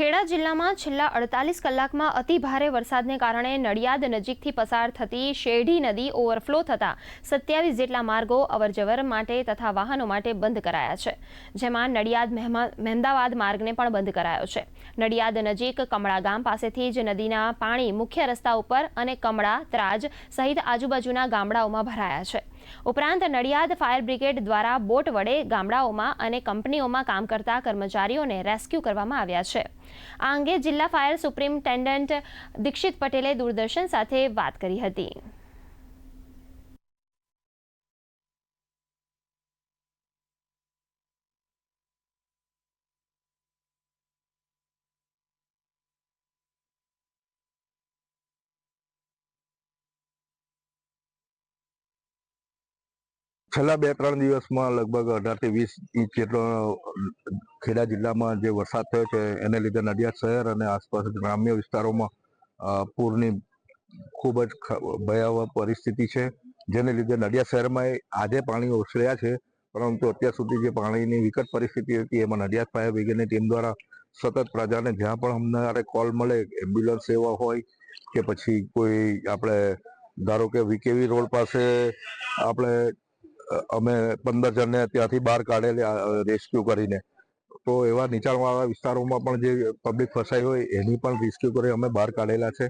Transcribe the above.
ખેડા જિલ્લામાં છેલ્લા અડતાલીસ કલાકમાં અતિ ભારે વરસાદને કારણે નડિયાદ નજીકથી પસાર થતી શેરડી નદી ઓવરફ્લો થતાં સત્યાવીસ જેટલા માર્ગો અવરજવર માટે તથા વાહનો માટે બંધ કરાયા છે. જેમાં નડિયાદ, મહેમા- મહેમદાવાદ માર્ગને પણ બંધ કરાયો છે. નડિયાદ નજીક કમળા ગામ પાસેથી જ નદીના પાણી મુખ્ય રસ્તા ઉપર અને કમળા, ત્રાજ સહિત આજુબાજુના ગામડાઓમાં ભરાયા છે. ઉપરાંત નડિયાદ ફાયર બ્રિગેડ દ્વારા બોટ વડે ગામડાઓમાં અને કંપનીઓમાં કામ કરતા કર્મચારીઓને રેસ્ક્યુ કરવામાં આવ્યા છે. આ અંગે જિલ્લા ફાયર સુપ્રિન્ટેન્ડન્ટ દીક્ષિત પટેલે દૂરદર્શન સાથે વાત કરી હતી. છેલ્લા બે ત્રણ દિવસમાં લગભગ અઢારથી વીસ ઇંચ જેટલો ખેડા જિલ્લામાં જે વરસાદ થયો છે, એને લીધે નડિયાદ શહેર અને આસપાસ ગ્રામ્ય વિસ્તારોમાં પૂરની ખૂબ જ ભયાવહ પરિસ્થિતિ છે, જેને લીધે નડિયાદ શહેરમાં આજે પાણી ઓસર્યા છે, પરંતુ અત્યાર સુધી જે પાણીની વિકટ પરિસ્થિતિ હતી, એમાં નડિયાદ ફાયર બ્રિગેડની ટીમ દ્વારા સતત પ્રજાને જ્યાં પણ અમને કોલ મળે, એમ્બ્યુલન્સ સેવા હોય કે પછી કોઈ આપણે, ધારો કે વીકેવી રોડ પાસે આપણે અમે પંદર જણને ત્યાંથી બહાર કાઢેલા રેસ્ક્યુ કરીને. તો એવા નીચાણવાળા વિસ્તારોમાં પણ જે પબ્લિક ફસાઈ હોય, એની પણ રેસ્ક્યુ કરી અમે બહાર કાઢેલા છે.